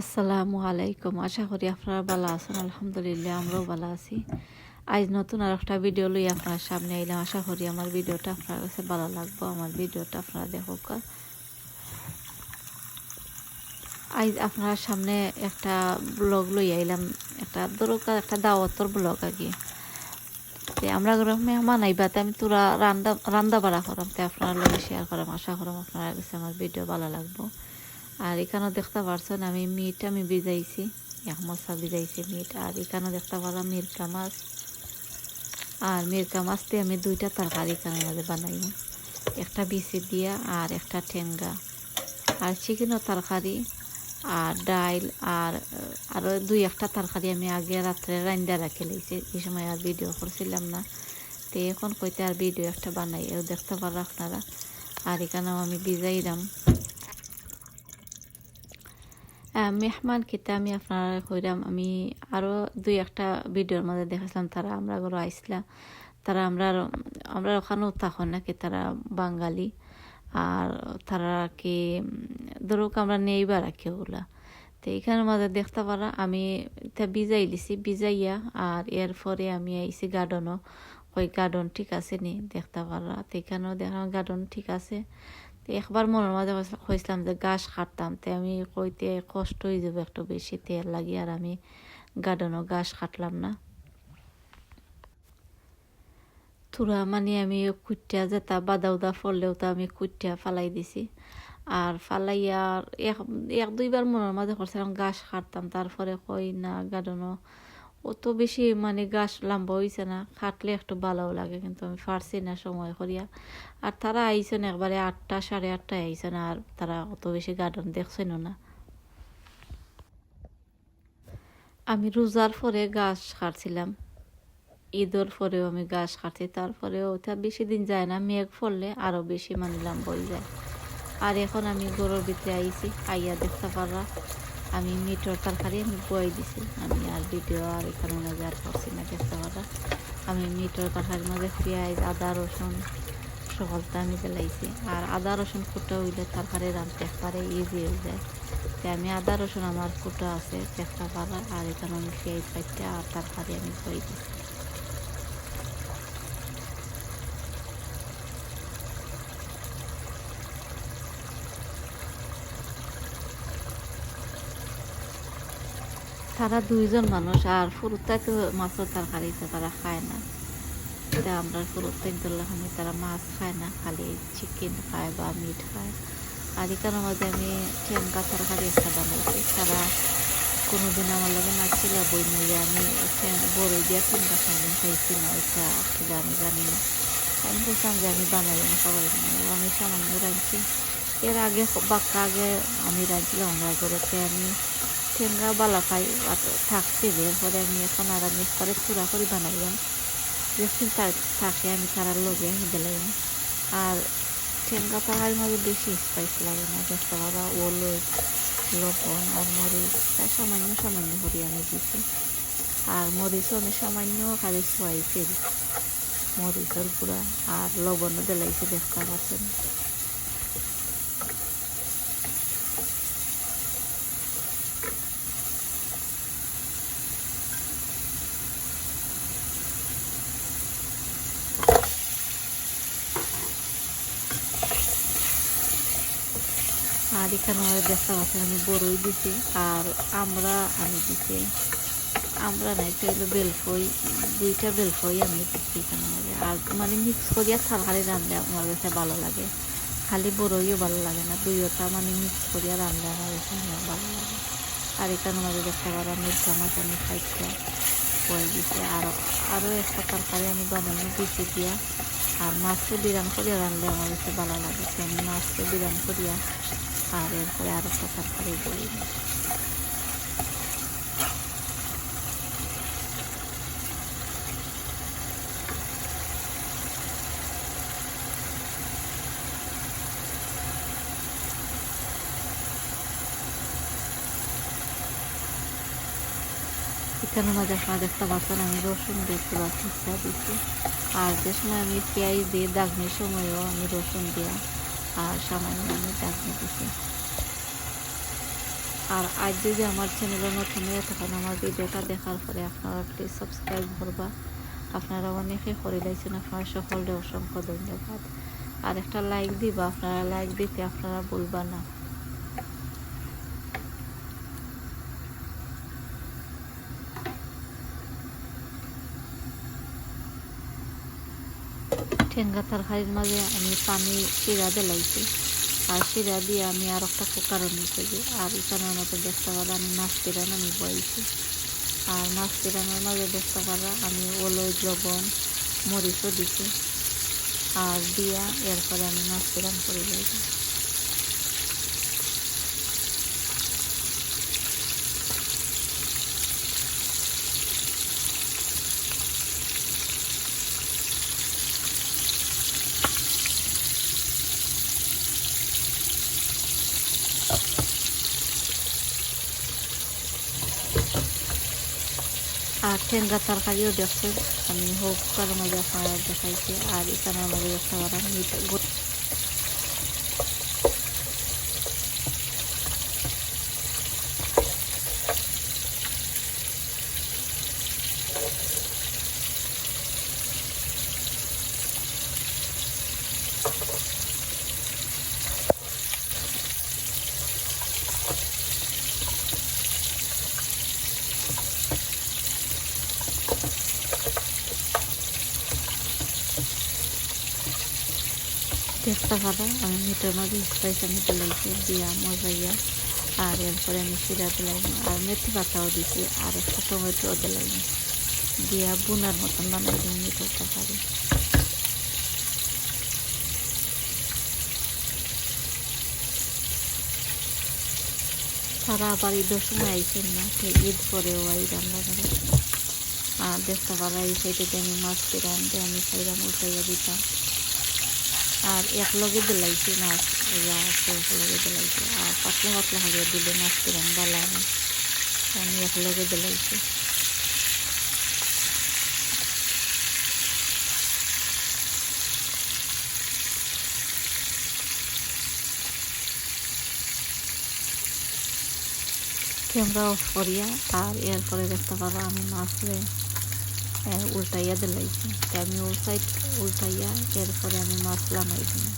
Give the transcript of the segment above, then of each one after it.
আসসালামু আলাইকুম। আশা করি আপনারা ভালো আছেন। আলহামদুলিল্লাহ, আমরাও ভালো আছি। আজ নতুন আর একটা ভিডিও লই আপনার সামনে এলাম আশা করি আমার ভিডিওটা আপনার কাছে ভালো লাগবে। আমার ভিডিওটা আপনারা দেখুক। আজ আপনার সামনে একটা ব্লগ লই আইলাম। একটা দরকার, একটা দাওয়াতর ব্লগ কি। আমরা মেহমান আইবাতে আমি তোরা রান্দা রান্দা বাড়া করাম। তে আপনার লগে শেয়ার করাম। আশা করাম আপনার কাছে আমার ভিডিও ভালো লাগবো। আর এখানেও দেখতে পারছেন আমি মিট আমি ভিজাইছি। এক মশা ভিজাইছি মিট। আর এখানেও দেখতে পারলাম মিরকা মাছ। আর মিরকা মাছ দিয়ে আমি দুইটা তরকারি মাঝে বানাই। একটা বিচি দিয়া আর একটা ঠেঙ্গা। আর চিকেনও তরকারি আর ডাইল আর, আরও দুই একটা তরকারি আমি আগে রাত্রে রান্দা রাখে লাইছি। এই সময় আর ভিডিও করছিলাম না। তো এখন কইতে আর ভিডিও একটা বানাই। দেখতে পারো আপনারা। আর এখানেও আমি ভিজাইলাম। মেহমান খেতে আমি আপনারা কইরাম আমি আরও দুই একটা ভিডিওর মধ্যে দেখেছিলাম তারা আমরা ঘরে আইসলাম তারা আমরা আমরা ওখানেও তখন নাকি তারা বাঙালি। আর তারা কি ধরুক আমরা নেইবার রাখি ওগুলা। তো এখানের মাঝে দেখতে পারা, আমি তা বিজাই লিছি বিজাইয়া আর এরপরে আমি আইছি গার্ডনও। ওই গার্ডন ঠিক আছে নি, দেখতে পারা। তো এখানেও দেখলাম গার্ডন ঠিক আছে। তো একবার মনের মাঝে হয়েছিলাম যে গাছ কাটতাম তো আমি কইতে কষ্ট হয়ে যাবে একটু বেশি তেল লাগি আর আমি গার্ডেনও গাছ কাটলাম না থুরা মানে আমি কুটিয়া যেটা বাদা উদা ফললেও তো আমি কুটিয়া ফালাই দিছি আর ফালাইয়া এক এক দুইবার মনের মাঝে করছিলাম গাছ কাটতাম তারপরে কই না গার্ডেনও অত বেশি মানে গাছ লম্বা হয়েছে না কাটলে একটু ভালো লাগে কিন্তু আমি পারছি না সময় করিয়া। আর তারা আইছেন একবারে আটটা, সাড়ে আটটায় আইছেন আর তারা অত বেশি গার্ডেন দেখছেন না। আমি রোজার পরে গাছ কাটছিলাম। ঈদের পরেও আমি গাছ কাটছি, তারপরেও ওটা বেশি দিন যায় না, মেঘ ফললে আরও বেশি মানে লম্বা হয়ে যায়। আর এখন আমি গরুর ভিতরে আইছি, আইয়া দেখতে পাররা আমি মিটর তরকারি আমি বয়ে দিছি। আমি আর ভিডিও আর এখানে মাঝে আর করছি না, দেখতে করা আমি মিটর তরকারির মাঝে পেঁয়াজ, আদা, রসুন সকলটা আমি জ্বালাইছি আর আদা, রসুন ফুটা হইলে তরকারি রাঁধতে পারে ইজি হয়ে যায়। তো আমি আদা, রসুন আমার ফুটা আছে চেষ্টা পারা আর এখানে আমি পেঁয়াজ পাইতে আর তরকারি আমি বয়ে দিছি। তারা দুইজন মানুষ, আর ফুরুতাই তো মাছের তরকারি তো তারা খায় না। এটা আমরা ফুরুতাই দোল্লাখানি তারা মাছ খায় না, খালি চিকেন খায় বা মিট খায়। আর এখানে মধ্যে আমি ঠেঙ্গা তরকারি একটা বানাইছি। তারা কোনোদিন আমার লগে না ছিল বই নিয়ে আমি বড় দিয়া ঠেঙ্গা কোনোদিন খাইছি না, ওইটা আসলে আমি জানি না। আমি বলছিলাম যে আমি বানাই না, সবাই আমি সামান্য রাঁধছি। এর আগে বাক্কা আগে আমি রাঁধছিলাম আমরা ঘরেতে আমি ঠেঙ্গা বালা পাই থাকছে এরপরে আমি এখন আর আমি পরে চূড়া করে বানাইলাম। যখন থাকে, আমি তারার লগে আমি আর ঠেঙ্গা তরকারির মাঝে বেশি স্পাইস লাগে না দেখতে পারা ওলই, লবণ আর মরিচ, তাই সামান্য সামান্য করি আমি দিছি। আর মরিচও আমি সামান্য খালি সোয়াইছি মরিচের গুঁড়া আর লবণও দিলাইছি দেখতে পাচ্ছেন আর এখানে আমার দেখতে পাচ্ছেন আমি বড়ই দিছি, আর আমরা, আমি দিছি, আমরা না এটা হলো বেলফই, দুইটা বেলফই আমি দিচ্ছি এখানে। আর মানে মিক্স করিয়া তরকারি রাঁধলে আমার কাছে ভালো লাগে। খালি বড়ইও ভালো লাগে না দুইটা মানে মিক্স করিয়া রাঁধলে আমার কাছে ভালো লাগে। আর এখানে আমাদের দেখতে পারা মির্চা মাছ আমি খাইতে পয়ে দিছি, আর আরও একটা তরকারি আমি বানানো দিছি দিয়া। আর মাছকে বিরান করিয়া রাঁধলে আমার কাছে ভালো লাগে আমি মাছকে বিরান করিয়া আর এরপরে আরও একটা তরকারি বলি। এখানে মাঝে আপনারা দেখতে পাচ্ছেন আমি রসুন খিচা দিচ্ছি। আর যে সময় আমি পেঁয়াজ দিয়ে দাগনির সময়ও আমি রসুন দিয়া। আর সামান্য আমি চাটনি দিছি আর আজ যদি আমার চ্যানেলে নতুন হয়ে থাকেন, আমার ভিডিওটা দেখার পরে আপনারা প্লিজ সাবস্ক্রাইব করবা। আপনারা অনেকে করে লাইছেন আপনারা সকলে অসংখ্য ধন্যবাদ। আর একটা লাইক দিবা, আপনারা লাইক দিতে আপনারা বলবা না। ঠেঙ্গা তরকারির মাঝে আমি পানি শিরা দিলাইছি আর শিরা দিয়ে আমি আর একটা কুকারও নিয়েছি আর এখানে আমাকে দেখতে পারা আমি মাছ পিরান আমি বইছি। আর মাছ পিরানোর মাঝে দেখতে পারা আমি ওলই, লবণ, মরিচও দিছি। আর দিয়া এরপরে আমি মাছ পিরান করে লইছি আর ঠেঙ্গা তরকারিও দেখছে আমি হোক কারও মধ্যে আপনারা দেখাইছি আর এখানে আমাদের দেখতে পারেন মিট দেখতে পারো আমি মিটের মাঝে স্পাইস আমি দিলাইছি দিয়া মজাইয়া আর এরপরে আমি সিরা দিলাইনি আর মেথি পাতাও দিছি আর একটা টমেটোও দিলাইনি দিয়া বুনার মতন বানাই দিই মিটের তরকারি তারা আবার ঈদের সময় আইছেন না, তো ঈদ পরেও আই রান্না করে। আর দেখতে পারা এই সাইডে আমি মাছ কিরাম দিয়ে আমি সাইডা উল্টাইয়া দিতাম। আর এক লগে দিলাইছি মাছ যা আছে এক লগে দিলাইছি। আর পাতলা পাতলা হাজিয়ে দিলে মাছ কিরাম ভালো আমি এক লগে দিলাইছি। ক্যামেরা অফ করিয়া আর এরপরে দেখতে পারো আমি মাছরে উল্টাইয়া দিলাইছি আমি ওই সাইড উল্টাইয়া এরপরে আমি মাছ লাগাই দিই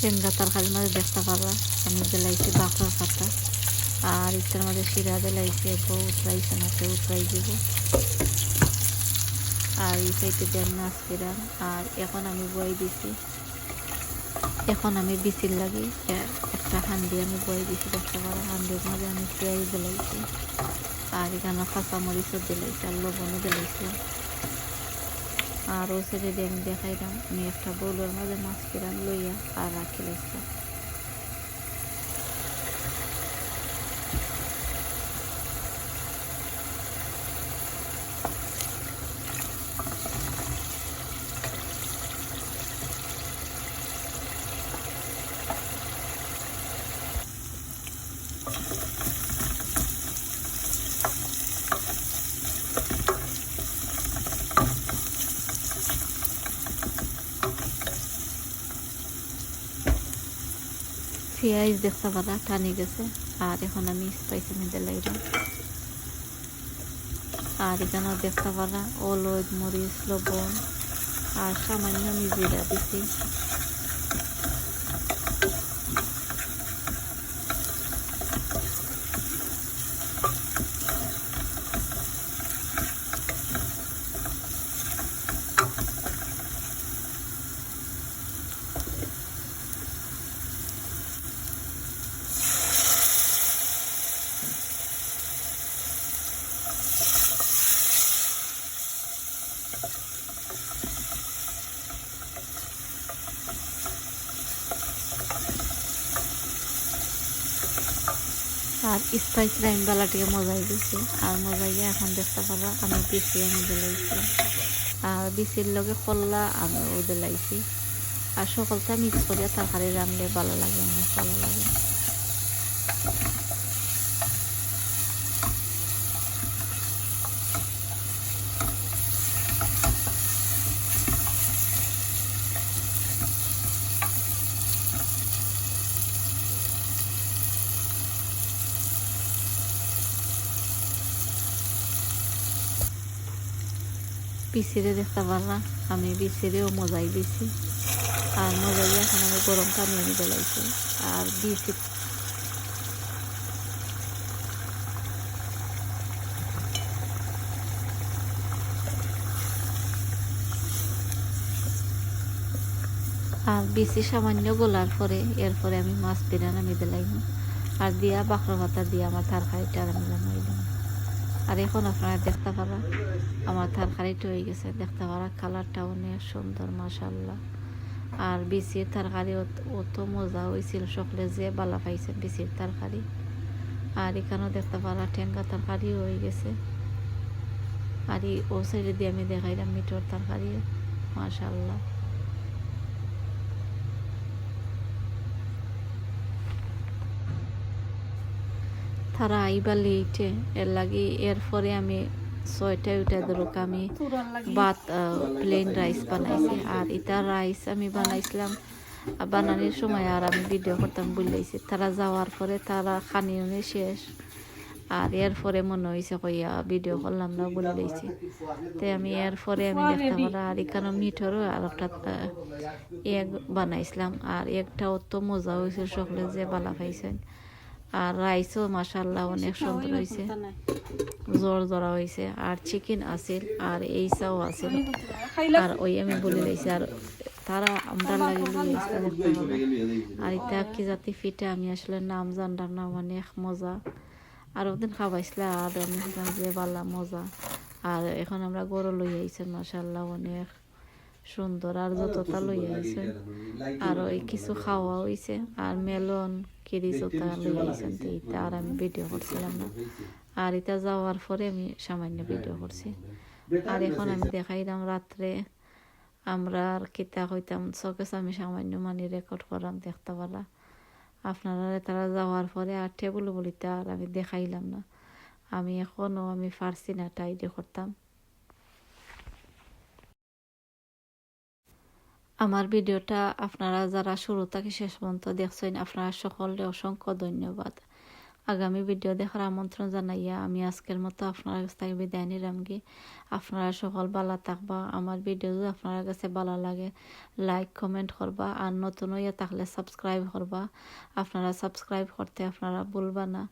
টেঙ্গা তরকারির মাঝে দেখতে পারবা আমি দিলাইছি বাঁকড়ার পাতা। আর ইটার মাঝে শিরা দিলাইছি এরপর উতরাইছে না তো উতরাই দিব। আর এই সাইডে দিয়ে আমি ফেরাম আর এখন আমি বই দিছি এখন আমি বিচির লাগি, একটা হান্ডি আমি বয়ে দিছি দেখতে পারো হান্ডির মাঝে আমি পেঁয়াজ দিলাইছি, আর এখানে কাঁচা মরিচও দিলাইছি, আর লবণও দিলাইছি। আর ও ছেড়ে দিয়ে আমি দেখাইলাম, আমি একটা বউলের মাঝে মাছ কিরাম লইয়া আর রাখি পেঁয়াজ দেখতে পারা টানি গেছে। আর এখন আমি স্পাইসি মেয়েদের লাগলাম আর এখানে দেখতে পারা অলদ মরিচ, লবণ, আর সামান্য আমি জিরা দিছি। আর স্পাইস রাইম বেলাটিকে মজাই দিছি আর মজাই এখন দেখতে পারো আমি বিচি আমি দিলাইছি। আর বিচির লগে কল্লা আমি ও দিলাইছি। আর সকলটা মিক্স করিয়া তরকারি রান্ধলে ভালো লাগে অনেক ভালো লাগে। বিসিরে দেখতে পারলাম। আমি বিসিরেও মজাই দিছি আর মজাই এখন আমি গরম পানি আমি বেলাইছি আর বিসি আর বেশি সামান্য গোলার পরে এরপরে আমি মাছ বিরান আমি দিলাম আর দিয়া বাঁকড়া পাতা দিয়ে আমার তরকারিটা আমি নামাইলাম আর এখন আপনারা দেখতে পারা আমার তরকারিটা হয়ে গেছে। দেখতে পারা কালারটা অনেক সুন্দর মাসাল্লাহ আর বিচির তরকারি অত- মজা হয়েছিল, সকলে যে বালা পাইছে বিচির তরকারি আর এখানেও দেখতে পারা ঠেঙ্গা তরকারিও হয়ে গেছে। আর ও সাইডে দিয়ে আমি দেখাইলাম মিটর তরকারি মাসাল্লাহ তারা আইবা লেটে এর লাগি এরপরে আমি ছয়টা উঠে ধরুক আমি ভাত প্লেন রাইস বানাইছি। আর এটা রাইস আমি বানাইছিলাম বানানোর সময় আর আমি ভিডিও করতাম বললেছি তারা যাওয়ার পরে তারা খানিও শেষ। আর এরপরে মনে হয়েছে কইয়া ভিডিও করলাম না বললেছি তাই আমি এরপরে আমি দেখতে আর এখানে মিঠরও আর একটা এগ বানাইছিলাম। আর একটা অত মজা হয়েছে সকলে যে বালা পাইছেন। আর রাইসও মাসাল্লাহ অনেক সুন্দর হয়েছে। জোর জোড়া হয়েছে। আর চিকেন আছিল আর এইসাও আছিল আর ওই আমি বলে দিয়েছি আর তারা আমরা আর এটা কি জাতি ফিটে আমি আসলে নাম জানলাম না অনেক মজা। আর ওদিন খাবাইছিলাম আর আমি যে বালা মজা। আর এখন আমরা গরু লই আইছেন মাসাল্লাহ অনেক সুন্দর আর যতটা লই আইছেন আর ওই কিছু খাওয়া হয়েছে আর মেলন কিরি জোতা লই আইছেন এটা আর আমি ভিডিও করছিলাম না। আর এটা যাওয়ার পরে আমি সামান্য ভিডিও করছি। আর এখন আমি দেখাইলাম রাত্রে। আমরা আর কিতা হইতাম চকেস আমি সামান্য মানে রেকর্ড করাম দেখতে পারা আপনারা তারা যাওয়ার পরে আর টেবুল বলিতে আর আমি দেখাইলাম না। আমি এখনও আমি ফার্সি না টাইডে করতাম। আমার ভিডিওটা আপনারা যারা শুরু থেকে শেষ পর্যন্ত দেখছেন, আপনারা সকলে অসংখ্য ধন্যবাদ। আগামী ভিডিও দেখার আমন্ত্রণ জানাইয়া আমি আজকের মতো আপনার কাছ থেকে বিদায় নিলাম কি আপনারা সকল ভালো থাকবা। আমার ভিডিও যদি আপনার কাছে ভালো লাগে লাইক কমেন্ট করবা। আর নতুন হইয়া থাকলে সাবস্ক্রাইব করবা। আপনারা সাবস্ক্রাইব করতে আপনারা ভুলবা না।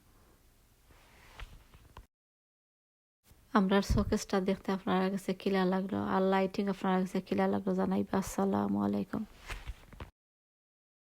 আমরা শোকেসটা দেখতে আপনার কাছে কিলা লাগল, আর লাইটিং আপনার কাছে কিলা লাগল, জানাইবা আসসালামু আলাইকুম।